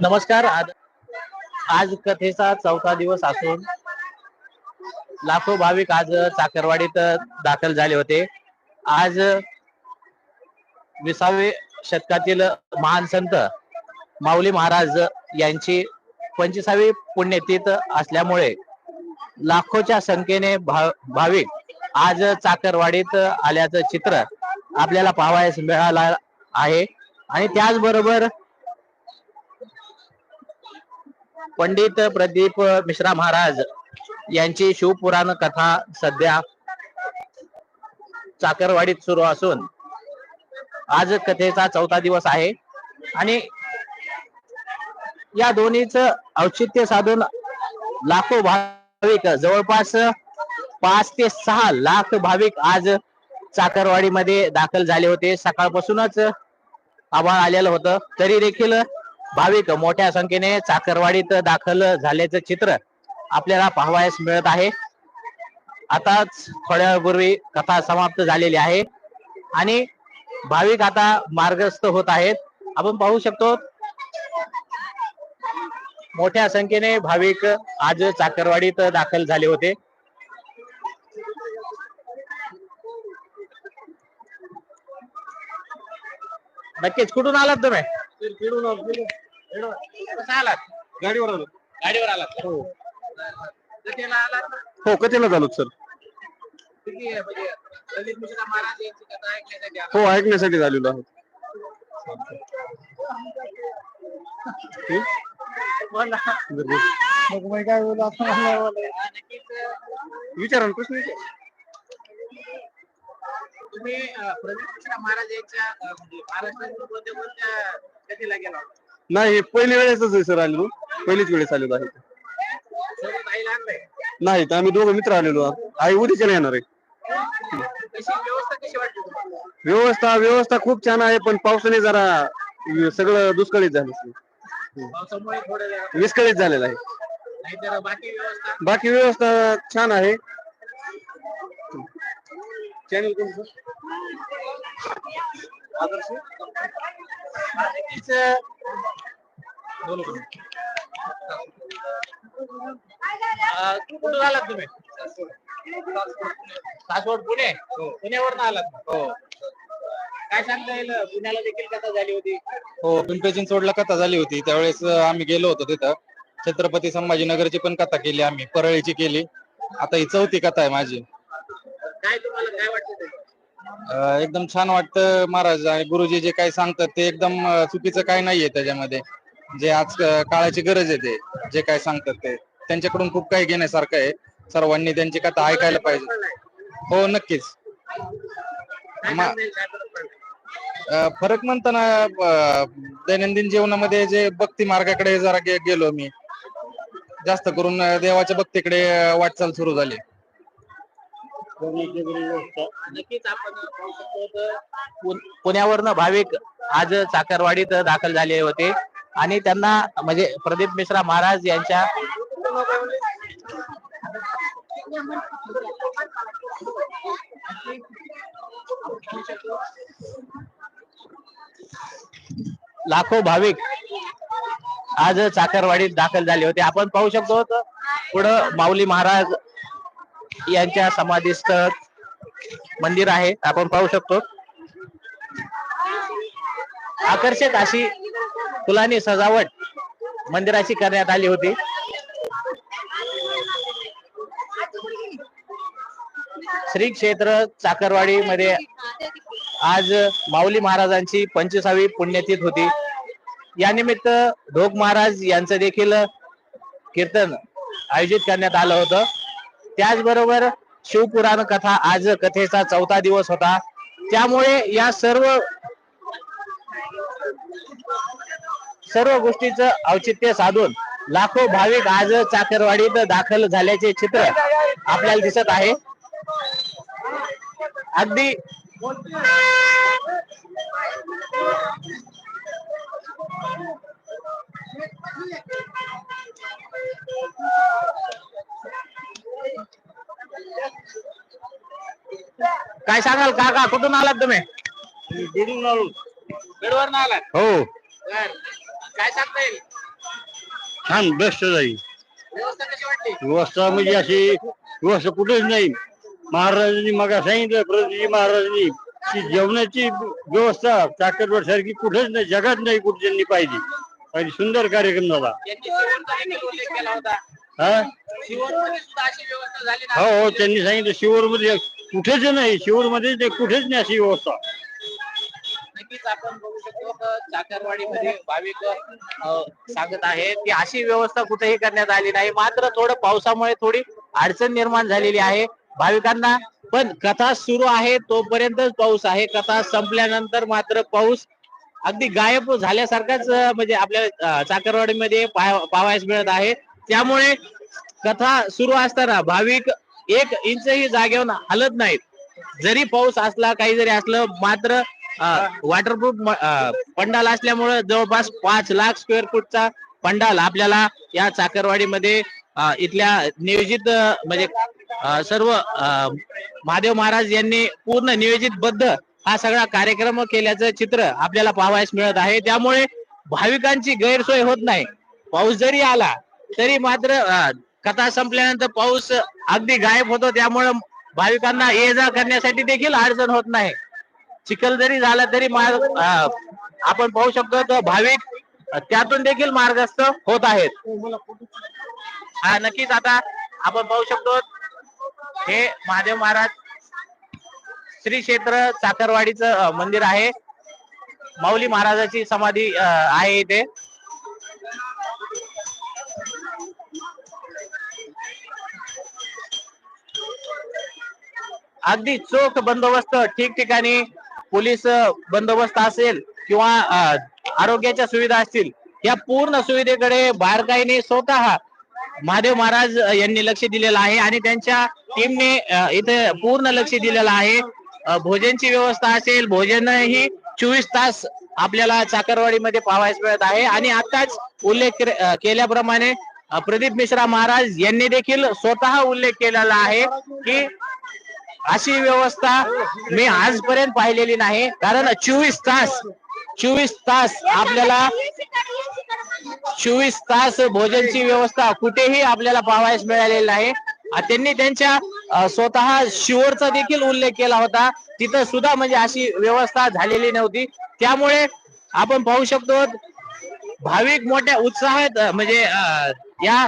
नमस्कार आज आज कथेचा चौथा दिवस असून लाखो भाविक आज चाकरवाडीत दाखल झाले होते. आज विसावे शतकातील महान संत माऊली महाराज यांची पंचवीसावी पुण्यतिथ असल्यामुळे लाखोच्या संख्येने भा- भाविक आज चाकरवाडीत आल्याचं चित्र आपल्याला पाहावयास मिळालं आहे. आणि त्याचबरोबर पंडित प्रदीप मिश्रा महाराज यांची शिवपुराण कथा सध्या चाकरवाडीत सुरू असून आज कथेचा चौथा दिवस आहे. आणि या दोन्हीच औचित्य साधून लाखो भाविक जवळपास पाच ते सहा लाख भाविक आज चाकरवाडीमध्ये दाखल झाले होते. सकाळपासूनच आभाळ आलेलं होतं. तरी देखील भाविक मोठ्या संख्येने चाकरवाडीत दाखल झाल्याचं चित्र आपल्याला पाहावयास मिळत आहे. आताच थोड्या कथा समाप्त झालेली आहे. आणि भाविक आता मार्गस्थ होत आहेत. आपण पाहू शकतो मोठ्या संख्येने भाविक आज चाकरवाडीत दाखल झाले होते. नक्कीच कुठून आलात तुम्ही कसं आलात गाडीवर आलो गाडीवर आलात? हो कथेला आलात ना? हो कथेला झालो सर किती आहे म्हणजे ललित मिश्रा महाराज यांची कथा ऐकण्यासाठी आलात? हो ऐकण्यासाठी झालेलो आहोत हं? बोला. हा, नक्कीच विचारा ना प्रश्न विचारा. तुम्ही महाराज यांच्या म्हणजे महाराष्ट्रातील कोणत्या कोणत्या कथेला गेला होता? नाही पहिली वेळेसच आहे सर आलेलो. पहिलीच वेळेस आलेलो आहे. सोबत आईला आणलंय नाही तर आम्ही दोघं मित्र आलेलो आहोत. आई उद्याच्या येणार आहे. कशी व्यवस्था कशी वाटते तुम्हाला? व्यवस्था व्यवस्था खूप छान आहे पण पावसाने जरा सगळं दुष्काळीत झालं. पावसामुळे थोडं विस्कळीत झालेलं आहे. नाहीतर बाकी व्यवस्था? बाकी व्यवस्था छान आहे. चॅनल कोणतं आदर्श? अं, कुठून आलात तुम्ही? सासवड पुणे? पुण्यावरून आलात. हो. काय सांगता येईल? पुण्याला देखील कथा झाली होती. हो पिंपरी चिंचवडला कथा झाली होती. त्यावेळेस आम्ही गेलो होतो तिथं. छत्रपती संभाजीनगरची पण कथा केली आम्ही. परळीची केली. आता ही चौथी कथा आहे माझी. काय तुम्हाला काय वाटतं एकदम छान वाटतं महाराज. आणि गुरुजी जे काही सांगतात ते एकदम चुकीचं काय नाहीये त्याच्यामध्ये. जे आज काळाची गरज आहे ते जे काय सांगतात ते. त्यांच्याकडून खूप काही घेण्यासारखं आहे. सर्वांनी त्यांची कथा ऐकायला पाहिजे. हो नक्कीच. फरक म्हणताना दैनंदिन जीवनामध्ये जे भक्ती मार्गाकडे जरा गेलो मी. जास्त करून देवाच्या भक्तीकडे वाटचाल सुरू झाली. नक्कीच आपण पाहू शकतो तर पुण्यावरनं भाविक आज चाकरवाडीत दाखल झाले होते. आणि त्यांना म्हणजे प्रदीप मिश्रा महाराज यांच्या लाखो भाविक आज चाकरवाडीत दाखल झाले होते. आपण पाहू शकतो पुढं माऊली महाराज यांच्या समाधीस्थ मंदिर आहे. आपण पाहू शकतो. आकर्षक अशी फुलांनी सजावट मंदिराची करण्यात आली होती. श्री क्षेत्र चाकरवाडी मध्ये आज माऊली महाराजांची पंचवीसावी पुण्यतीत होती. यानिमित्त ढोक महाराज यांचं देखील कीर्तन आयोजित करण्यात आलं होतं. त्याचबरोबर शिवपुराण कथा आज कथेचा चौथा दिवस होता. त्यामुळे या सर्व सर्व गोष्टीचं औचित्य साधून लाखो भाविक आज चाकरवाडीत दाखल झाल्याचे चित्र आपल्याला दिसत आहे. अगदी काय सांगाल काका? कुठून आलात तुम्ही? आलात? हो. बर. काय सांगता येईल? छान बेस्ट जाईल. व्यवस्था कशी वाटली? व्यवस्था म्हणजे अशी व्यवस्था कुठेच नाही. महाराजांनी मग सांगितलं प्रभूजी महाराजांनी की जेवणाची व्यवस्था चाकरवर सारखी कुठेच नाही जगात नाही कुठे त्यांनी पाहिजे आणि सुंदर कार्यक्रम झाला. उल्लेख केला होता. हा? शिवणमध्ये सुद्धा अशी व्यवस्था झाली ना? हो हो त्यांनी सांगितलं शिवर मध्ये कुठेच नाही शिवर मध्ये कुठेच नाही अशी व्यवस्था. नक्कीच आपण बघू शकतो चाकरवाडीमध्ये भाविक अ, सांगत आहेत की अशी व्यवस्था कुठेही करण्यात आली नाही. मात्र थोडं पावसामुळे थोडी अडचण निर्माण झालेली आहे. भाविकांना पण कथा सुरू आहे तोपर्यंतच पाऊस आहे. कथा संपल्यानंतर मात्र पाऊस अगदी गायब झाल्यासारखाच अ, म्हणजे आपल्या अ, चाकरवाडीमध्ये पाहावयास मिळत आहे. त्यामुळे कथा सुरू असताना भाविक एक इंचही जागेवर हलत नाहीत. जरी पाऊस असला काही जरी असलं मात्र वॉटरप्रूफ पंडाल असल्यामुळे जवळपास पाच लाख स्क्वेअर फूटचा पंडाल आपल्याला या चाकरवाडीमध्ये इथल्या नियोजित म्हणजे सर्व महादेव महाराज यांनी पूर्ण नियोजितबद्ध हा सगळा कार्यक्रम केल्याचं चित्र आपल्याला पाहावयास मिळत आहे. त्यामुळे भाविकांची गैरसोय होत नाही. पाऊस जरी आला तरी मात्र कथा संपल्यानंतर पाऊस अगदी गायब होतो त्यामुळे भाविकांना ये जा करण्यासाठी देखील अडचण होत नाही. चिखल जरी झाला तरी मार्ग आपण पाहू शकतो भाविक त्यातून देखील मार्गस्थ होत आहेत. हा नक्कीच आता आपण पाहू शकतो हे महादेव महाराज श्री क्षेत्र चाकरवाडीचं मंदिर आहे. माऊली महाराजाची समाधी आहे इथे. अगदी चोख बंदोबस्त ठिकठिकाणी पोलीस बंदोबस्त असेल किंवा आरोग्याच्या सुविधा असतील या पूर्ण सुविधेकडे बारकाईने स्वतः महादेव महाराज यांनी लक्ष दिलेलं आहे आणि त्यांच्या टीमने इथे पूर्ण लक्ष दिलेलं आहे. भोजनची व्यवस्था असेल भोजन ही चोवीस तास आपल्याला चाकरवाडीमध्ये पाहायला मिळत आहे. आणि आताच उल्लेख केल्याप्रमाणे प्रदीप मिश्रा महाराज यांनी देखील स्वतः उल्लेख केलेला आहे की अशी व्यवस्था मी आजपर्यंत पाहिलेली नाही. कारण चोवीस तास चोवीस तास आपल्याला चोवीस तास भोजनची व्यवस्था कुठेही आपल्याला पाहावयास मिळालेली नाही. त्यांनी त्यांच्या स्वतः शिवरचा देखील उल्लेख केला होता. तिथं सुद्धा म्हणजे अशी व्यवस्था झालेली नव्हती. त्यामुळे आपण पाहू शकतो भाविक मोठ्या उत्साहात म्हणजे या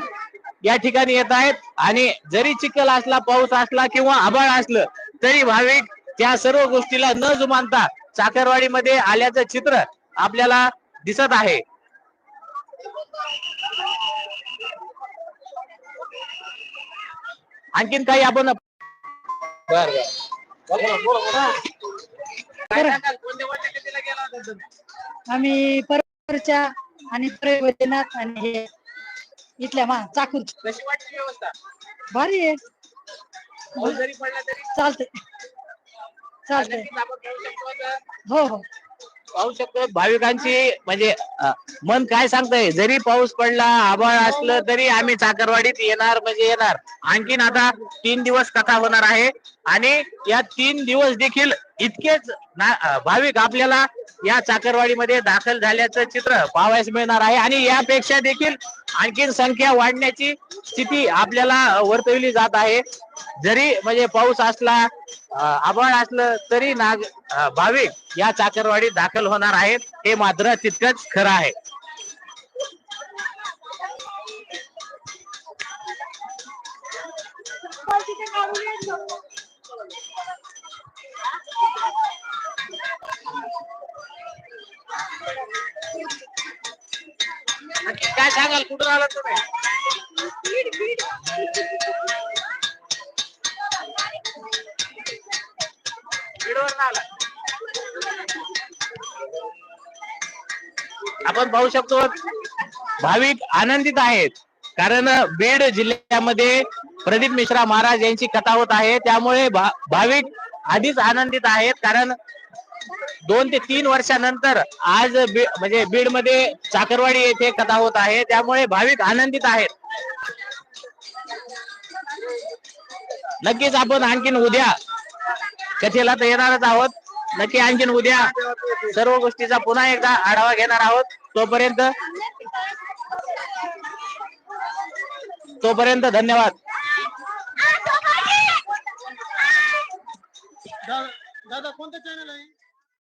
या ठिकाणी येत आहेत. आणि जरी चिखल असला पाऊस असला किंवा आभाळ असलं तरी भाविक त्या सर्व गोष्टीला न जुमानता चाकरवाडीमध्ये आल्याचं चित्र आपल्याला दिसत आहे. आणखीन काही आपण बर आम्ही परच्या आणि वैद्यनाथ आणि हे इथल्या मा चाकूर कशी वाटली व्यवस्था? भारी आहे. पाऊस जरी पडला तरी? चालते चालते नक्कीच आपण पाहू शकतो आता. हो हो. पाहू शकतो. भाविकांची म्हणजे अ, मन काय सांगतंय? जरी पाऊस पडला आभाळ असलं तरी आम्ही चाकरवाडीत येणार म्हणजे येणार. आणखीन आता तीन दिवस कथा होणार आहे. आणि या तीन दिवस देखील इतकेच ना- भाविक आपल्याला या चाकरवाडीमध्ये दाखल झाल्याचं चित्र पाहावयास मिळणार आहे. आणि यापेक्षा देखील आणखीन संख्या वाढण्याची स्थिती आपल्याला वर्तविली जात आहे. जरी म्हणजे पाऊस असला आभाळ असलं तरी नाग भाविक या चाकरवाडीत दाखल होणार आहेत. हे मात्र तितकंच खरं आहे. काय सांगाल? कुठून आला तुम्ही? आला आपण पाहू शकतो भाविक आनंदित आहेत. कारण बीड जिल्ह्यामध्ये प्रदीप मिश्रा महाराज यांची कथा होत आहे. त्यामुळे भा- भाविक आधीच आनंदित आहेत. कारण दोन ते तीन वर्षानंतर आज बी- म्हणजे बीडमध्ये चाकरवाडी येथे कथा होत आहे. त्यामुळे भाविक आनंदित आहेत. नक्कीच आपण आणखीन उद्या कथेला तर येणारच आहोत. नक्की आणखीन उद्या सर्व गोष्टीचा पुन्हा एकदा आढावा घेणार आहोत. तोपर्यंत तोपर्यंत धन्यवाद. दादा कोणतं चॅनल आहे?